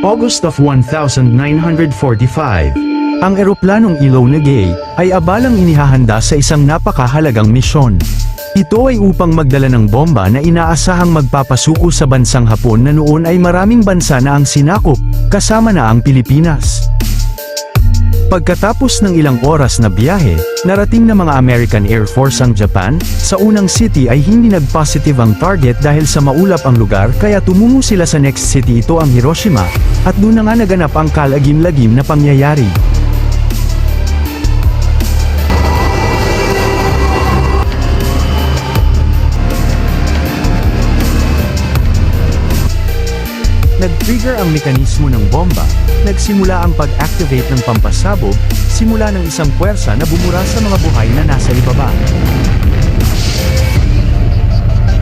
August of 1945. Ang eroplanong Enola Gay ay abalang inihahanda sa isang napakahalagang misyon. Ito ay upang magdala ng bomba na inaasahang magpapasuko sa bansang Hapon na noon ay maraming bansa na ang sinakop, kasama na ang Pilipinas. Pagkatapos ng ilang oras na biyahe, narating ng mga American Air Force ang Japan, sa unang city ay hindi nag-positive ang target dahil sa maulap ang lugar kaya tumungo sila sa next city ito ang Hiroshima, at doon na nga naganap ang kalagim-lagim na pangyayari. Nag-trigger ang mekanismo ng bomba, nagsimula ang pag-activate ng pampasabog, simula ng isang puwersa na bumura sa mga buhay na nasa ibaba.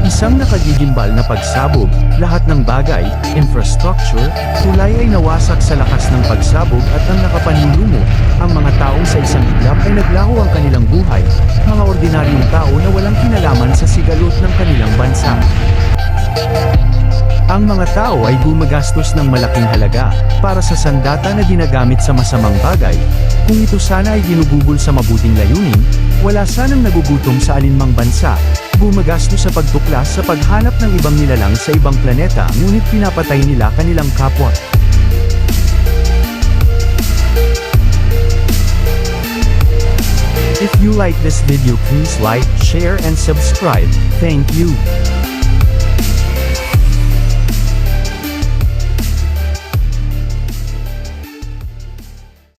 Isang nakagigimbal na pagsabog, lahat ng bagay, infrastructure, tulay ay nawasak sa lakas ng pagsabog at ang nakapanlulumo, ang mga taong sa isang iglap ay naglaho ang kanilang buhay, mga ordinaryong tao na walang kinalaman sa sigalot ng kanilang bansa. Ang mga tao ay gumagastos ng malaking halaga para sa sandata na ginagamit sa masamang bagay. Kung ito sana ay ginugugol sa mabuting layunin, wala sanang nagugutom sa alinmang bansa. Gumagastos sa pagtuklas sa paghanap ng ibang nilalang sa ibang planeta ngunit pinapatay nila kanilang kapwa. If you like this video please like, share and subscribe. Thank you.